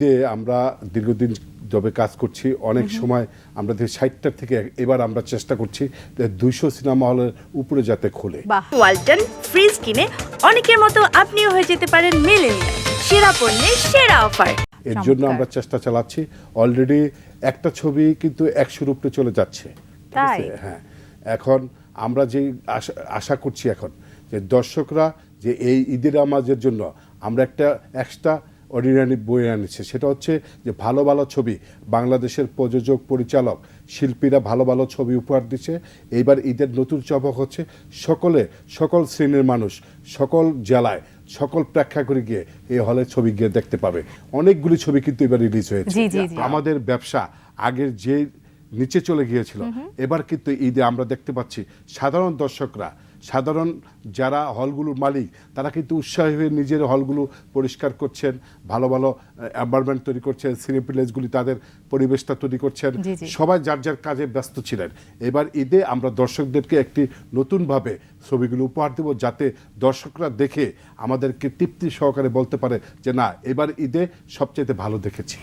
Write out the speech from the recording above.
যে আমরা দীর্ঘদিন জবে কাজ করছি অনেক সময় আমরা ষাটটার থেকে এবার আমরা চেষ্টা করছি দুইশো সিনেমা হলের উপরে যাতে খোলে। ওয়ালটন ফ্রিজ কিনে অনেকের মতো আপনিও হয়ে যেতে পারেন মেলেনিয়া সেরা পণ্যের সেরা অফার। এর জন্য আমরা চেষ্টা চালাচ্ছি। অলরেডি একটা ছবি কিন্তু একশোর উপরে চলে যাচ্ছে। তাই? হ্যাঁ। এখন আমরা যে আশা আশা করছি এখন যে দর্শকরা যে এই ঈদের আমাজের জন্য আমরা একটা এক্সট্রা অর্ডিনারি বই আনিছি। সেটা হচ্ছে যে ভালো ভালো ছবি বাংলাদেশের প্রযোজক পরিচালক শিল্পীরা ভালো ভালো ছবি উপহার দিচ্ছে। এইবার ঈদের নতুন চমক হচ্ছে সকলে সকল শ্রেণির মানুষ সকল জেলায় সকল প্রেক্ষাগৃহে গিয়ে এই হলে ছবি গিয়ে দেখতে পাবে। অনেকগুলি ছবি কিন্তু এবার রিলিজ হয়েছে। আমাদের ব্যবসা আগের যে নিচে চলে গিয়েছিল এবার কিন্তু ঈদে আমরা দেখতে পাচ্ছি সাধারণ দর্শকরা সাধারণ যারা হলগুলোর মালিক তারা কিন্তু উৎসাহী হয়ে নিজের হলগুলো পরিষ্কার করছেন ভালো ভালো এনভায়রনমেন্ট তৈরি করছেন সিনেপ্লেসগুলি তাদের পরিবেশটা তৈরি করছেন। সবাই যার যার কাজে ব্যস্ত ছিলেন। এবার ঈদে আমরা দর্শকদেরকে একটি নতুনভাবে ছবিগুলো উপহার দেব যাতে দর্শকরা দেখে আমাদেরকে তৃপ্তি সহকারে বলতে পারে যে না এবার ঈদে সবচেয়ে ভালো দেখেছি।